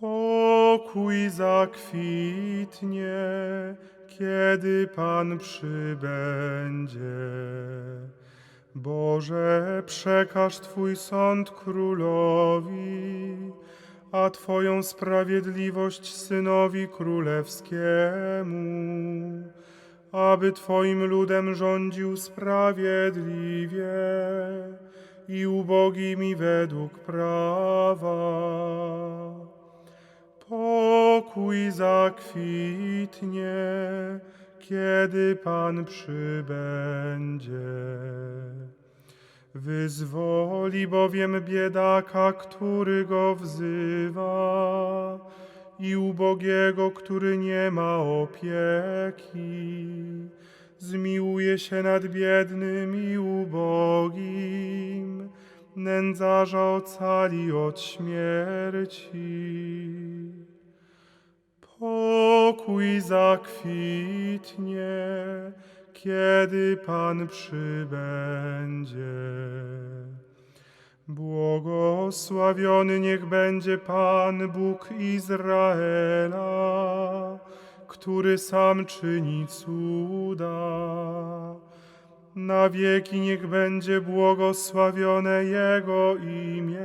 Pokój zakwitnie, kiedy Pan przybędzie. Boże, przekaż Twój sąd królowi, a Twoją sprawiedliwość synowi królewskiemu, aby Twoim ludem rządził sprawiedliwie i ubogimi według prawa. Pokój zakwitnie, kiedy Pan przybędzie. Wyzwoli bowiem biedaka, który go wzywa, i ubogiego, który nie ma opieki. Zmiłuje się nad biednym i ubogim, nędzarza ocali od śmierci. Pokój zakwitnie, kiedy Pan przybędzie. Błogosławiony niech będzie Pan Bóg Izraela, który sam czyni cuda. Na wieki niech będzie błogosławione Jego imię,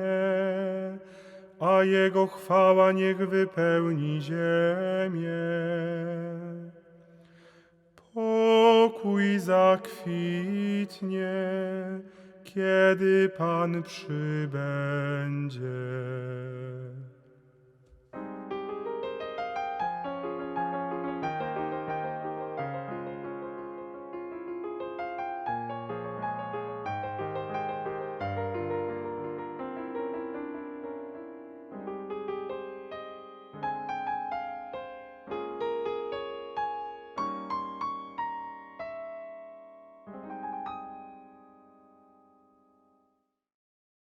a Jego chwała niech wypełni ziemię. Pokój zakwitnie, kiedy Pan przybędzie.